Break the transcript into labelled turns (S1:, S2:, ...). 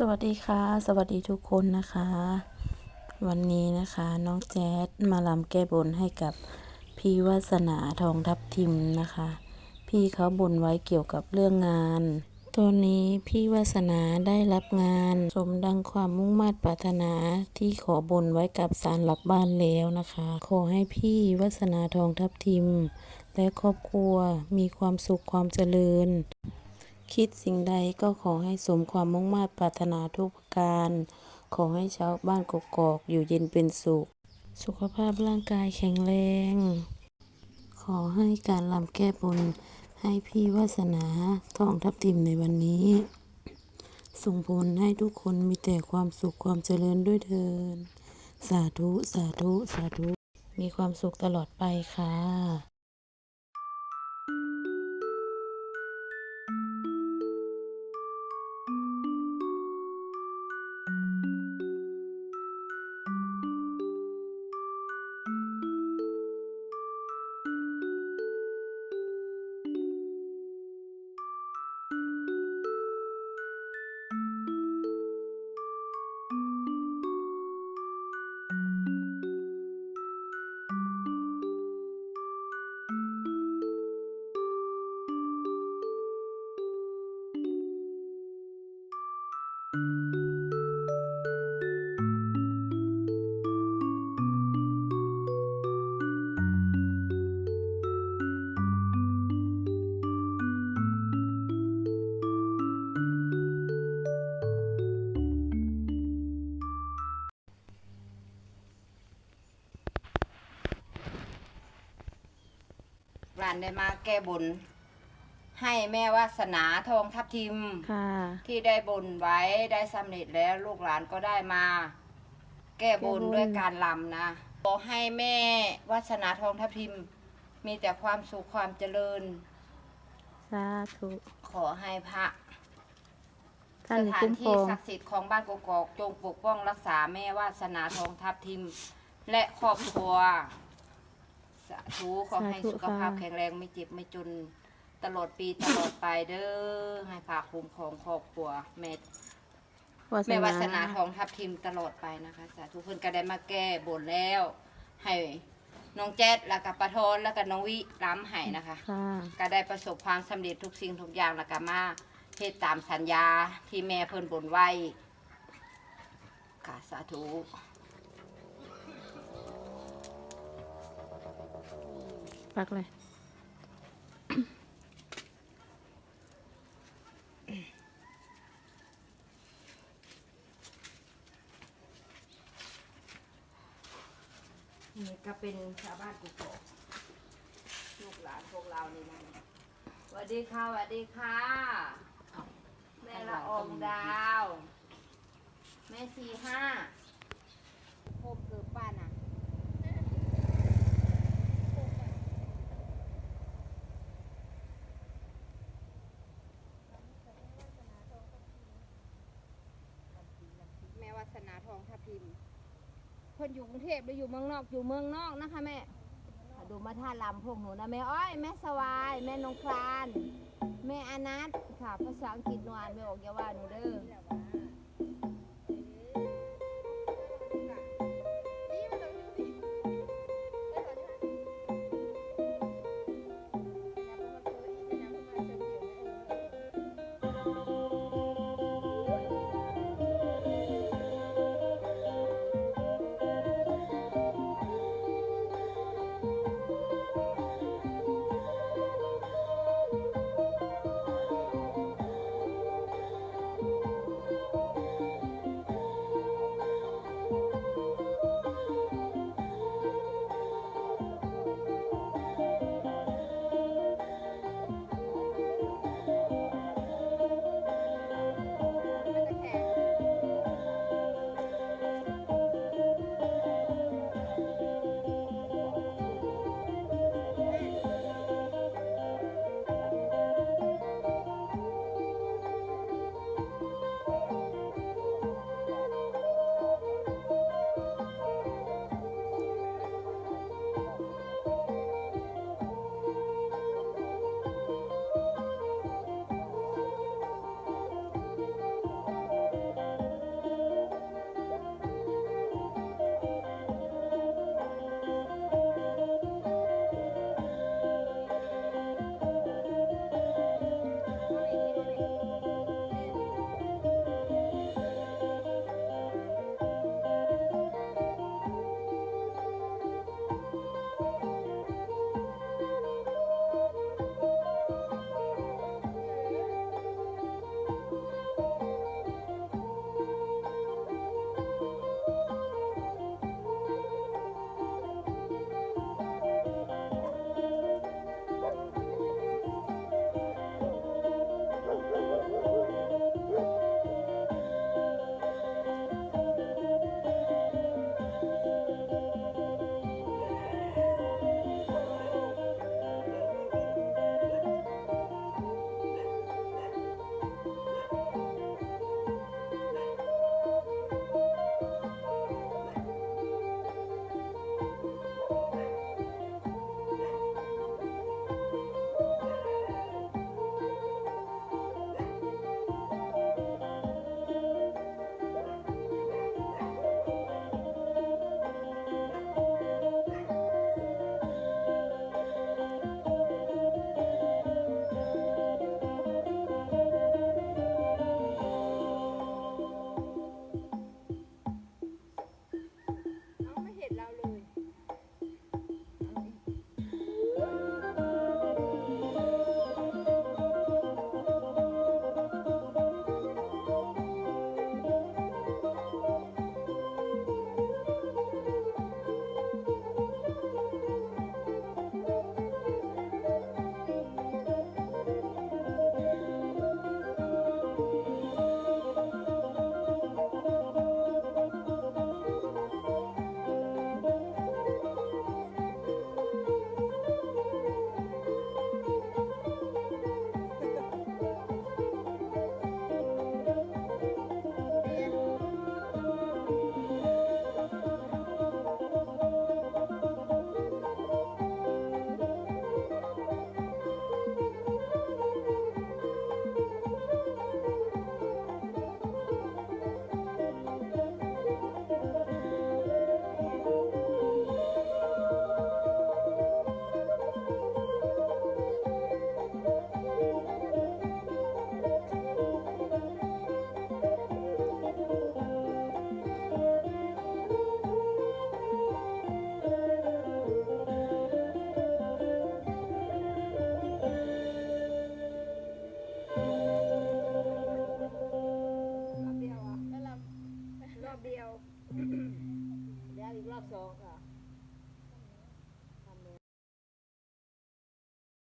S1: สวัสดีค่ะ สวัสดีทุกคนนะคะ วันนี้นะคะน้องแจ๊ดมาลำแก้บนให้กับพี่วาสนาทองทับทิมนะคะ พี่เขาบนไว้เกี่ยวกับเรื่องงานตอนนี้พี่วาสนาได้รับงานสมดังความมุ่งมา่ปรารถนาที่ขอบนไว้กับสารหลักบ้านแล้วนะคะ ขอให้พี่วาสนาทองทับทิม และครอบครัวมีความสุขความเจริญ คิดสิ่งใดก็ขอให้สมความมุ่งมา่ปรารถนาทุกประการ ขอให้ชาวบ้านกกอกอยู่เย็นเป็นสุข สุขภาพร่างกายแข็งแรง ขอให้การลำแก้บนให้พี่วาสนาทองทับทิมในวันนี้ ส่งผลให้ทุกคนมีแต่ความสุขความเจริญด้วยเถิน สาธุ สาธุ สาธุ มีความสุขตลอดไปค่ะ
S2: ร้านได้มาแก้บน ให้แม่วาสนาทองทับทิม
S1: ค่ะ
S2: ที่ได้บนไว้ได้สำเร็จแล้วลูกหลานก็ได้มา แก้บน
S1: แก้บน
S2: ด้วยการลำนะขอให้แม่วาสนาทองทับทิม มีแต่ความสุขความเจริญ
S1: สาธุ
S2: ขอให้พระ
S1: ท่าน
S2: สถาน
S1: คุ้มคร
S2: ที่
S1: อง
S2: ศักดิ์สิทธิ์ของบ้านกกอกจงปกป้องรักษาแม่วาสนาทองทับทิม และครอบครัว สาธุขอให้
S1: สาธุ
S2: สุขภาพ
S1: ค่ะ
S2: แข็งแรงไม่เจ็บไม่จนตลอดปีตลอดไปเด้อให้พาคุ้มครองครอบครัวแม่แม่วาสนาทองทับทิมตลอดไปนะคะ สาธุเพิ่นก็ได้มาแก้บนแล้ว ให้น้องแจ๊ดแล้วก็ปะทอนแล้วก็น้องวิล้ำให้นะคะ
S1: ค่ะ
S2: ก็ได้ประสบความสำเร็จทุกสิ่งทุกอย่างแล้วก็มาเฮ็ดตามสัญญาที่แม่เพิ่นบนไว้ค่ะสาธุ
S1: ปักเลย
S2: นี่ก็เป็นชาวบ้านกุกอกลูกหลานพวกเรานี่นะสวัสดีค่ะสวัสดีค่ะ แม่ละอองดาว แม่สี่ห้าโคมเกือบป้าน่ะ แม่วัฒนาทองทับทิม คนอยู่กรุงเทพหรืออยู่เมืองนอกอยู่เมืองนอกนะคะแม่ดูมาท่าลำพวกหนูนะแม่อ้อยแม่สวาย แม่นงคราน แม่อนัทค่ะภาษาอังกฤษหนูอ่านไม่ออกอย่าว่าหนูเด้อ